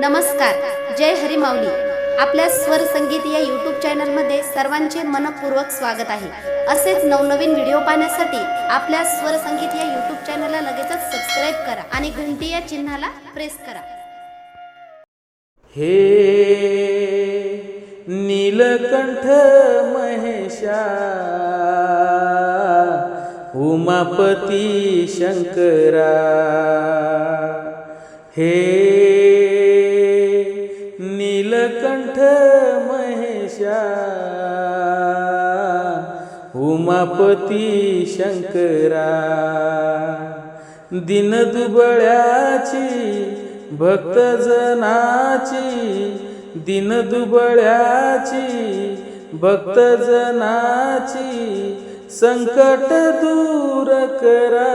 नमस्कार जय हरी आपल्या स्वर संगीत या यूट्यूब चॅनलमध्ये सर्वांचे मनपूर्वक स्वागत आहे. असेच नवनवीन व्हिडिओ पाहण्यासाठी आपल्या स्वर संगीत या यूट्यूब चॅनलला लगेचच सबस्क्राईब करा आणि घंटी या चिन्हाला प्रेस करा. हे नीलकंठ महेशा उमापती शंकरा हे उमापती शंकरा दिनदुबळ्याची भक्तजनाची दिनदुबळ्याची भक्तजनाची संकट दूर करा.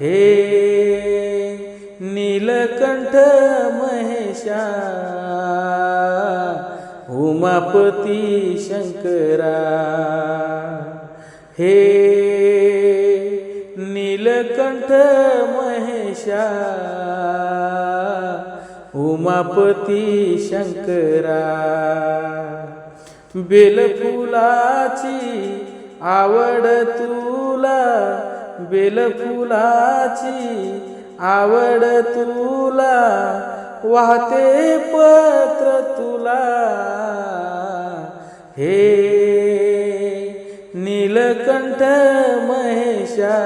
हे नीलकंठ महेशा उमापती शंकरा. हे नीलकंठ महेशा. उमापती शंकरा. बेलफुलाची आवड तुला. बेलफुलाची आवड तुला. वाहते पत्र तुला. हे नीलकंठ महेशा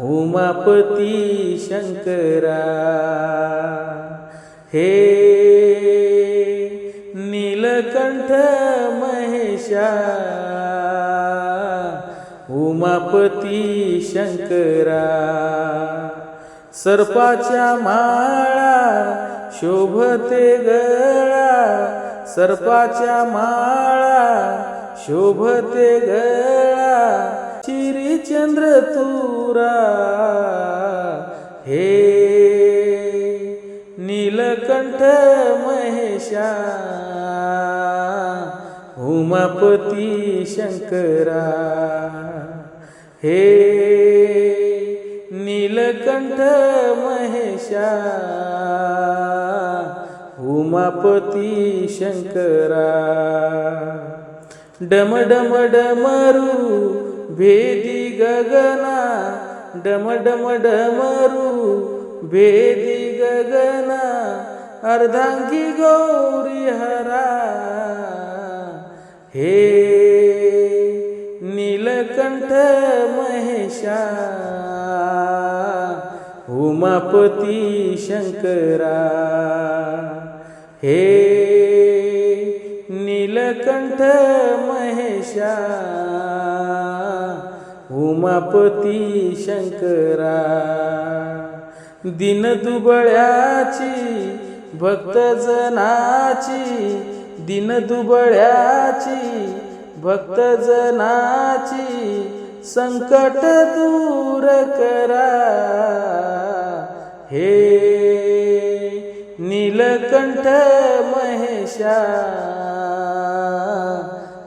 उमापती शंकरा. हे नीलकंठ महेशा उमापती शंकरा. सर्पाच्या माळा शोभते गळा. सर्पाच्या माळा शोभते गळा. श्रीचंद्र तुरा. हे नीलकंठ महेशा. उमापती शंकरा. हे नीलकंठ महेशा उमापती शंकरा. डम डम डमरू भेदी गगना डम डम डमरू भेदी गगना अर्धांगी गौरी हरा. हे नीलकंठ महेशा उमापती शंकरा. हे नीलकंठ महेशा उमापती शंकरा. दिनदुबळ्याची भक्तजनाची दिनदुबळ्याची भक्तजनाची संकट दूर करा. हे नीलकंठ महेशा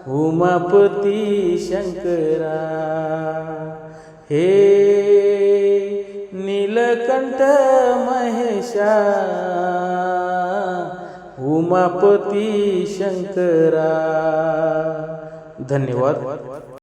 उमापती शंकरा. हे नीलकंठ महेशा उमापती शंकरा. धन्यवाद.